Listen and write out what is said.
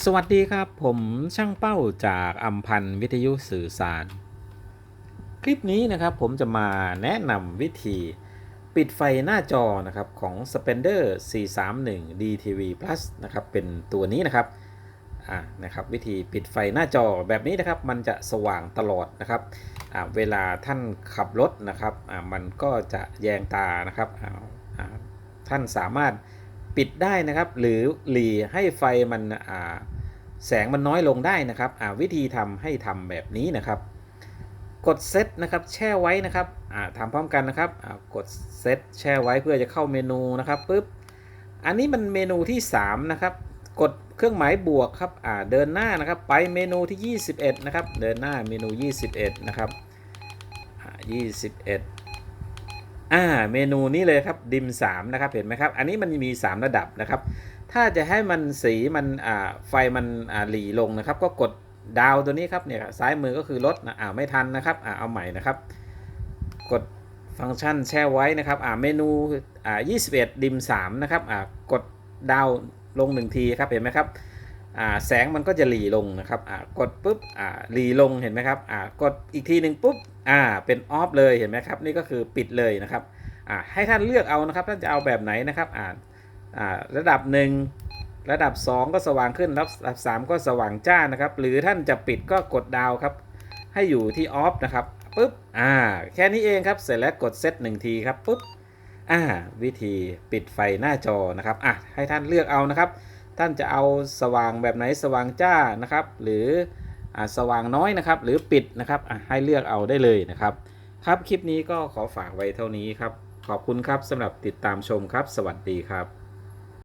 สวัสดีครับ ผมช่างเป้าจากอัมพันธ์วิทยุสื่อสาร คลิปนี้นะครับผมจะมาแนะนำวิธีปิดไฟหน้าจอนะครับของ Spender 431 DTV Plus นะครับเป็นตัวนี้นะครับอ่านะครับวิธีปิดไฟหน้าจอแบบนี้นะครับ มันจะสว่างตลอดนะครับอ่าเวลาท่านขับรถนะครับอ่ามันก็จะแยงตานะครับอ่าอ่าท่านสามารถ ปิดได้นะครับ หรือหลีให้ไฟมันแสงมันน้อยลงได้นะครับวิธีทำให้ทำแบบนี้นะครับ กดเซตนะครับแช่ไว้นะครับอ่าทำพร้อมกันนะครับกดเซตแช่ไว้เพื่อจะเข้าเมนูนะครับปุ๊บอันนี้มันเมนูที่ 3 นะครับ กดเครื่องหมายบวกครับเดินหน้านะครับ ไปเมนูที่ 21 นะครับ เดินหน้าเมนู 21 นะครับอ่า21 อ่าเมนูนี้เลยครับดิม3นะครับเห็นไหมครับ อันนี้มันมี 3 ระดับนะครับ ถ้าจะให้มันสีมันอ่าไฟมันอ่าหลีลงนะครับ ก็กดดาวตัวนี้ครับเนี่ยซ้ายมือก็คือลดนะอ่าไม่ทันนะครับอ่าเอาใหม่นะครับ กดฟังก์ชันแช่ไว้นะครับอ่าเมนูอ่า21 ดิม3นะครับอ่ากดดาวลงหนึ่งทีครับเห็นไหมครับ แสงมันก็จะหลีลงนะครับกดปุ๊บหลีลงเห็นไหมครับกดอีกทีหนึ่งปุ๊บเป็นออฟเลยเห็นไหมครับนี่ก็คือปิดเลยนะครับให้ท่านเลือกเอานะครับท่านจะเอาแบบไหนนะครับระดับหนึ่งระดับ 2 ก็สว่างขึ้นระดับ3ก็สว่างจ้านะครับ หรือท่านจะปิดก็กดดาวครับให้อยู่ที่ออฟนะครับปุ๊บอ่าแค่นี้เองครับเสร็จแล้วกดเซตหนึ่งทีครับปุ๊บอ่าวิธีปิดไฟหน้าจอนะครับอะให้ท่านเลือกเอานะครับ ท่านจะเอาสว่างแบบไหนสว่างจ้านะครับ หรืออสว่างน้อยนะครับ หรือปิดนะครับให้เลือกเอาได้เลยนะครับ ครับคลิปนี้ก็ขอฝากไว้เท่านี้ครับ ขอบคุณครับสำหรับติดตามชมครับ สวัสดีครับ